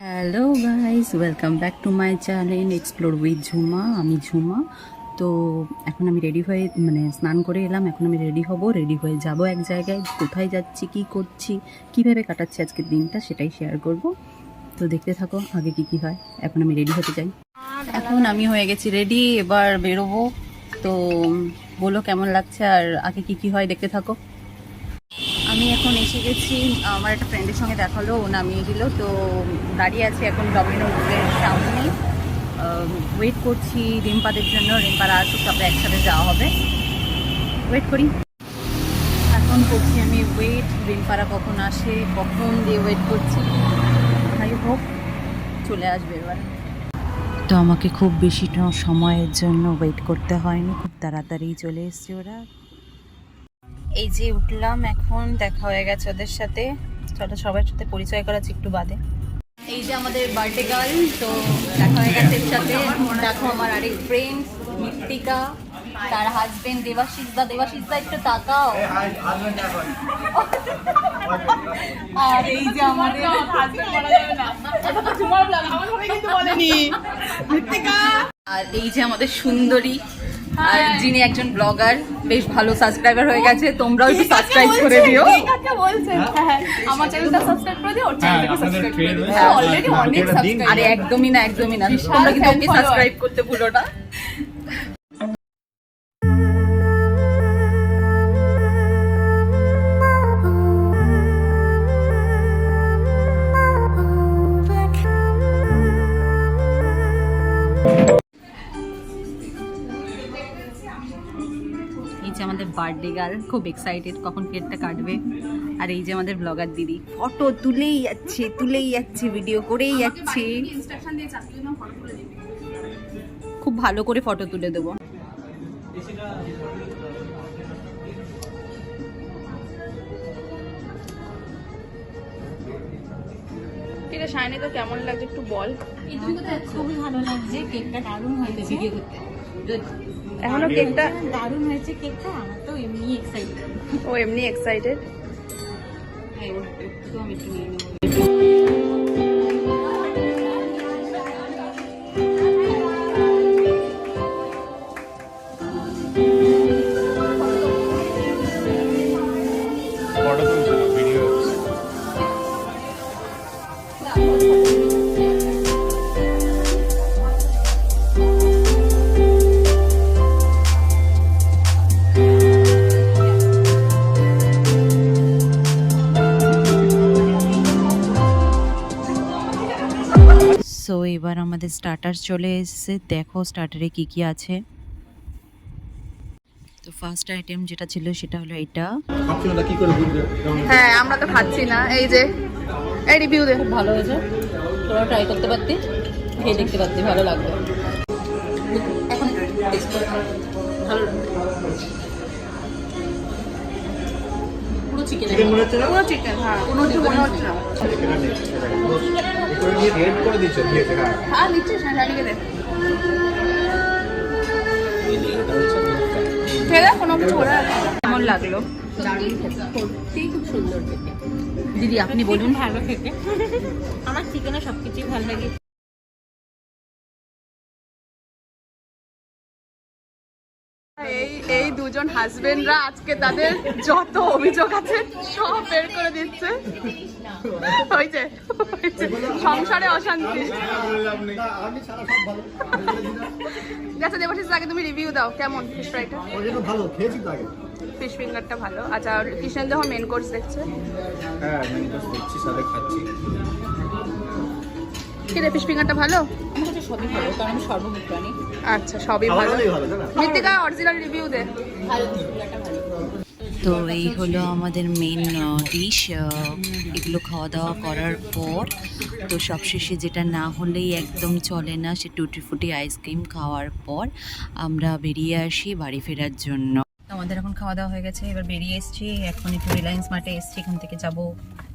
Hello guys welcome back to my channel explore with Jhuma আমি ঝুমা তো এখন আমি রেডি হয়ে মানে স্নান করে এলাম। এখন আমি রেডি হব রেডি হয়ে যাব এক জায়গায়। কোথায় যাচ্ছি, কি করছি, কীভাবে কাটাচ্ছি আজকের দিনটা সেটাই শেয়ার করব। তো দেখতে থাকো আগে কি কি হয়। এখন আমি রেডি হতে চাই। এখন আমি হয়ে গেছি রেডি এবার বেরোবো। তো বলো কেমন লাগছে আর আগে কি কি হয় দেখতে থাকো। আমি এখন এসে গেছি, আমার একটা ফ্রেন্ডের সঙ্গে দেখা হলো, ও নামিয়ে দিল। তো দাঁড়িয়ে আছে এখন ডমিনোজের সামনে। ওয়েট করছি রিম্পাদের জন্য। রিম্পারা আসুক তারপরে একসাথে যাওয়া হবে। ওয়েট করি। এখন করছি আমি ওয়েট রিম্পারা কখন আসে, কখন দিয়ে ওয়েট করছি। যাই হোক চলে আসবে এবার। তো আমাকে খুব বেশি সময়ের জন্য ওয়েট করতে হয়নি। খুব তাড়াতাড়ি চলে এসছে ওরা। এই যে উঠলাম এখন দেখা হয়ে গেছে ওদের সাথে। চলো সবার সাথে পরিচয় করাচ্ছি একটু বাদে। এই যে আমাদের বার্থডে গার্ল তো দেখা হয়ে গেছে এর সাথে। দেখো আমার আরেক ফ্রেন্ড মৃত্তিকা। তার হাজবেন্ড দেবাশিস দা দেবাশিস দা একটু তাকাও। আর এই যে আমাদের আর এই যে আমাদের সুন্দরী। যিনি একজন ব্লগার বেশ ভালো সাবস্ক্রাইবার হয়ে গেছে তোমরাও একটু সাবস্ক্রাইব করে দিও। কাকে হ্যাঁ। আমার চ্যানেলটা সাবস্ক্রাইব করে দিও ওর হ্যাঁ, সাবস্ক্রাইব করে দিও। অলরেডি অনেক সাবস্ক্রাইব আরে একদমই না একদমই না। তোমরা কিন্তু ওকে সাবস্ক্রাইব করতে ভুলো না। বার্থডে গার্ল খুব এক্সাইটেড কখন কেকটা কাটবে। আর এই যে আমাদের ব্লগার দিদি ফটো তুলেই যাচ্ছে তুলেই যাচ্ছে ভিডিও করেই যাচ্ছে। খুব ভালো করে ফটো তুলে দেবো। ঠিক আছে শাইনি তো কেমন লাগছে একটু বল? খুবই ভালো লাগছে কেকটা দারুণ হয়েছে এখনও কেকটা দারুণ হয়েছে কেকটা আমার তো এমনি এক্সাইটেড ও এমনি এক্সাইটেড ফটো সো এবার আমাদের স্টার্টার চলে এসেছে। দেখো স্টার্টারে কি কি আছে। তো ফার্স্ট আইটেম যেটা ছিল সেটা হলো এটা। হ্যাঁ আমরা তো খাচ্ছি না। এই যে এই রিভিউ দে। খুব ভালো হয়েছে। তোরা ট্রাই করতে পারতি? খেয়ে দেখতে পারতি ভালো লাগবে। এখন taste পুরো চিকেন হ্যাঁ কোনো কিছু মনে হচ্ছে না। করে দিচ্ছ হ্যাঁ হ্যাঁ নিচ্ছিস না শাইনিকে দে। খেয়ে কোনো কিছু ওরা কেমন লাগল? সত্যি খুব সুন্দর খেতে। দিদি আপনি বলুন। ভালো খেতে। আমার চিকেনে সব কিছুই ভালো লাগে। এই এই দুজন হাজবেন্ডরা আজকে তাদের যত অভিযোগ আছে সব বের করে দিচ্ছে। হয়েছে হয়েছে। সংসারে অশান্তি। আচ্ছা দেবাশিস আগে তুমি রিভিউ দাও কেমন ফিশ ফ্রাইটা ভালো খেয়েছি তো আগে। ফিশ ফিঙ্গারটা ভালো। আচ্ছা আর কৃষ্ণেন যখন মেন কোর্স দেখছে? হ্যাঁ মেনু কোর্স দেখছি সাথে খাচ্ছি। কি রে ফিশ ফিঙ্গারটা ভালো? আমার কাছে সবই ভালো কারণ আমি সর্বভুক্তানি আচ্ছা সবই ভালো। মৃত্তিকা অরিজিনাল রিভিউ দে। তো এই হলো আমাদের মেন ডিশ এগুলো খাওয়া দাওয়া করার পর তো সবশেষে যেটা না হলেই একদম চলে না সে টুটি ফুটি আইসক্রিম খাওয়ার পর আমরা বেরিয়ে আসি বাড়ি ফেরার জন্য। আমাদের এখন খাওয়া দাওয়া হয়ে গেছে এবার বেরিয়ে এসেছি এখন একটু রিলায়েন্স মার্টে এসেছি এখান থেকে যাব।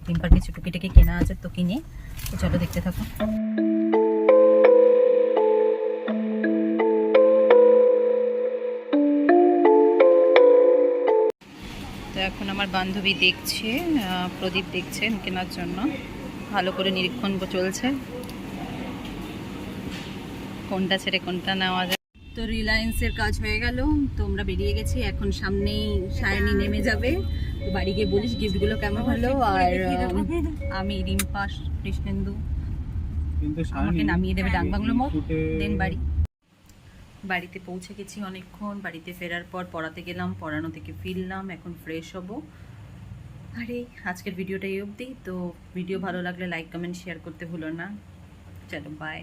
টিম্পার কিছু টুকিটাকি কেনা আছে তো কিনে। তো চলো দেখতে থাকো। এখন আমার বান্ধবী দেখছে প্রদীপ দেখছে কেনার জন্য। ভালো করে নিরীক্ষণ চলছে। কোনটা ছেড়ে কোনটা নেওয়া যায়। তো রিলায়েন্সের কাজ হয়ে গেল। তো আমরা বেরিয়ে গেছি। এখন সামনেই সায়নী নেমে যাবে। তো বাড়ি গিয়ে বলিস গিফটগুলো কেমন হলো। আর আমি রিম্পা কৃষ্ণেন্দু। আমাকে নামিয়ে দেবে ডাংবাংলো মোড়। শুটে- দেন বাড়ি। বাড়িতে পৌঁছে গেছি অনেকক্ষণ, বাড়িতে ফেরার পর পড়াতে গেলাম, পড়ানো থেকে ফিরলাম, এখন ফ্রেশ হব। আরে আজকের ভিডিওটা এই অবধি, তো ভিডিও ভালো লাগলে লাইক কমেন্ট শেয়ার করতে ভুলো না। চলো বাই